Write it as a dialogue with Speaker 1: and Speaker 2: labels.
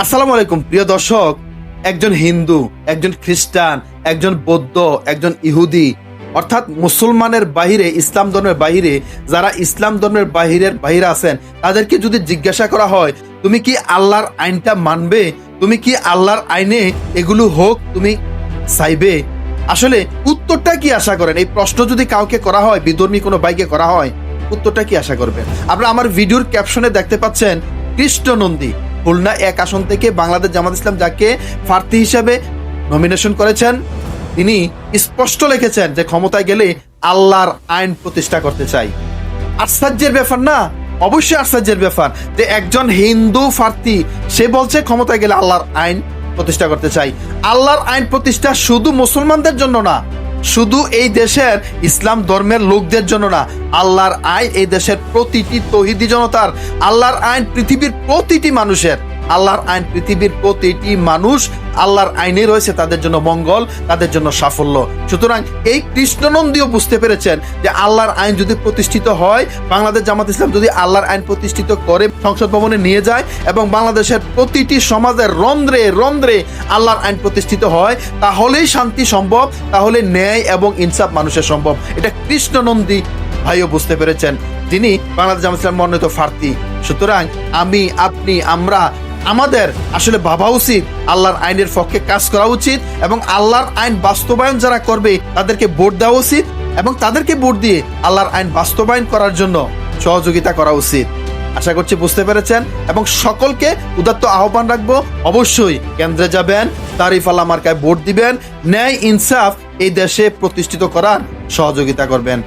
Speaker 1: আসসালামু আলাইকুম, প্রিয় দর্শক। একজন হিন্দু, একজন খ্রিস্টান, একজন বৌদ্ধ, একজন ইহুদি, অর্থাৎ মুসলমানের বাহিরে, ইসলাম ধর্মের বাহিরে, যারা ইসলাম ধর্মের বাহিরের বাহিরে আছেন, তাদেরকে যদি জিজ্ঞাসা করা হয়, তুমি কি আল্লাহর আইনটা মানবে? তুমি কি আল্লাহর আইনে এগুলো হোক, তুমি চাইবে? আসলে উত্তরটা কি আশা করেন? এই প্রশ্ন যদি কাউকে করা হয়, বিধর্মী কোনো বাইকে করা হয়, উত্তরটা কি আশা করবেন? আপনারা আমার ভিডিওর ক্যাপশনে দেখতে পাচ্ছেন কৃষ্ণ নন্দী খুলনা এক আসন থেকে বাংলাদেশ জামাত ইসলাম যাকে প্রার্থী হিসেবে নমিনেশন করেছেন, তিনি স্পষ্ট লিখেছেন যে ক্ষমতায় গেলে আল্লাহর আইন প্রতিষ্ঠা করতে চাই। আশ্চর্যের ব্যাপার না? অবশ্যই আশ্চর্যের ব্যাপার যে একজন হিন্দু প্রার্থী, সে বলছে ক্ষমতায় গেলে আল্লাহর আইন প্রতিষ্ঠা করতে চাই। আল্লাহর আইন প্রতিষ্ঠা শুধু মুসলমানদের জন্য না শুধু এই দেশের ইসলাম ধর্মের লোকদের জন্য না, আল্লাহর আইন এই দেশের প্রতিটি তহিদি জনতার, আল্লাহর আইন পৃথিবীর প্রতিটি মানুষের। আল্লাহর আইন পৃথিবীর প্রতিটি মানুষ আল্লাহর আইনে রয়েছে, তাদের জন্য মঙ্গল, তাদের জন্য সাফল্য। সুতরাং এই কৃষ্ণনন্দীও বুঝতে পেরেছেন যে আল্লাহর আইন যদি প্রতিষ্ঠিত হয়, বাংলাদেশ জামাত ইসলাম যদি আল্লাহর আইন প্রতিষ্ঠিত করে, সংসদ ভবনে নিয়ে যায় এবং বাংলাদেশের প্রতিটি সমাজের রন্ধ্রে রন্ধ্রে আল্লাহর আইন প্রতিষ্ঠিত হয়, তাহলেই শান্তি সম্ভব, তাহলে ন্যায় এবং ইনসাফ মানুষের সম্ভব। এটা কৃষ্ণনন্দী ভাইও বুঝতে পেরেছেন। যিনি বাংলাদেশ জামাত ইসলাম মনোনীত প্রার্থী। সুতরাং আমি, আপনি, আমরা আমাদের আসলে ভাবা উচিত, আল্লাহর আইনের পক্ষে কাজ করা উচিত এবং আল্লাহর আইন বাস্তবায়ন যারা করবে তাদেরকে ভোট দেওয়া উচিত এবং তাদেরকে ভোট দিয়ে আল্লাহর আইন বাস্তবায়ন করার জন্য সহযোগিতা করা উচিত। আশা করছি বুঝতে পেরেছেন এবং সকলকে উদাত্ত আহ্বান রাখব, অবশ্যই কেন্দ্রে যাবেন, তারিফ আল্লাহ মার্কায় ভোট দিবেন, ন্যায় ইনসাফ এই দেশে প্রতিষ্ঠিত করার সহযোগিতা করবেন।